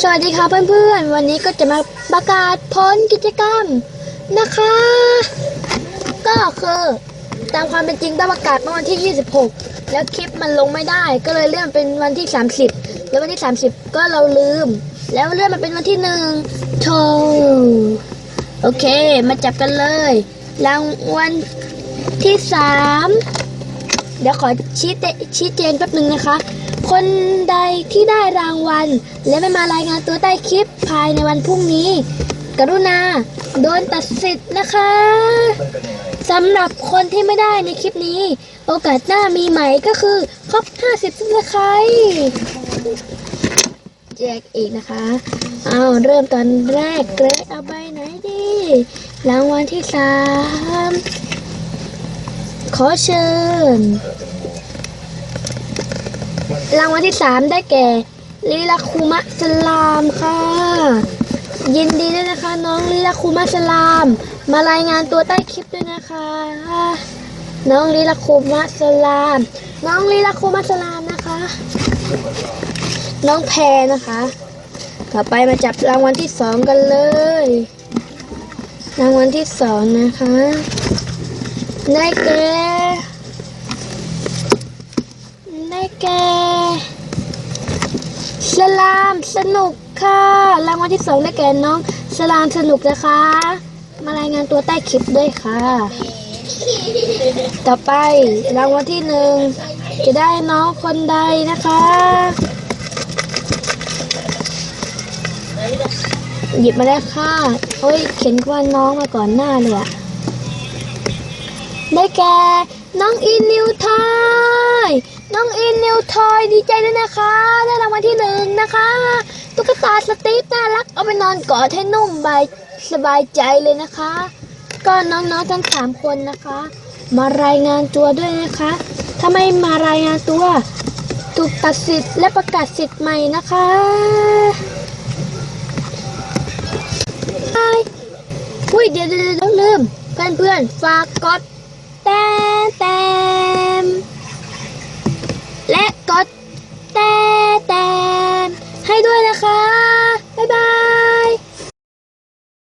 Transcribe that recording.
สวัสดีค่ะเพื่อนๆ วันนี้ก็จะมาประกาศผลกิจกรรมนะคะ ก็คือตามความเป็นจริงต้องประกาศเมื่อวันที่ 26 แล้วคลิปมันลงไม่ได้ ก็เลยเลื่อนเป็นวันที่ 30 แล้ววันที่ 30 ก็เราลืม แล้วเลื่อนมาเป็นวันที่หนึ่งโธ่โอเค มาจับกันเลย รางวัลที่ 3 เดี๋ยวขอชี้เตชี้แจงแป๊บหนึ่งนะคะ คนใดที่ได้รางวัล และไม่มารายงานตัวใต้คลิปภายในวันพรุ่งนี้ กรุณาโดนตัดสิทธิ์นะคะสำหรับคนที่ไม่ได้ในคลิปนี้ โอกาสหน้ามีใหม่ก็คือครบ 50ซับสไครแจกอีกนะคะเอาเริ่มตอนแรกเลยเอาใบไหนดีรางวัลที่สามขอเชิญ รางวัลที่สามได้แก่ลีลาคูมะสลามค่ะ ยินดีด้วยนะคะ น้องลีลาคูมะสลาม มารายงานตัวใต้คลิปด้วยนะคะ น้องลีลาคูมะสลาม น้องลีลาคูมะสลามนะคะ น้องแพรนะคะ ต่อไปมาจับรางวัลที่สองกันเลย รางวัลที่สองนะคะ ได้แก่ ได้แก่ส ลามสนุกค่ะ รางวัลที่สองได้แก่น้องสลามสนุกนะคะ มารายงานตัวใต้คลิปด้วยค่ะ ต่อไปรางวัลที่หนึ่งจะได้น้องคนใดนะคะ หยิบมาแล้ค่ะเฮ้ยเขียนว่าน้องมาก่อนหน้าเลยอะได้แก่น้องอินนิวทย ทอยดีใจด้วยนะคะ ได้รางวัลที่หนึ่งนะคะ ตุ๊กตาสตีฟน่ารัก เอาไปนอนกอดให้นุ่มบายสบายใจเลยนะคะ ก็น้องๆทั้งสามคนนะคะ มารายงานตัวด้วยนะคะถ้าไม่มารายงานตัวถูกตัดสิทธิ์และประกาศสิทธิ์ใหม่นะคะบายอุ้ยเดี๋ยวเดี๋ยวลืมเพื่อนเพื่อนๆฝากกดแต่แต่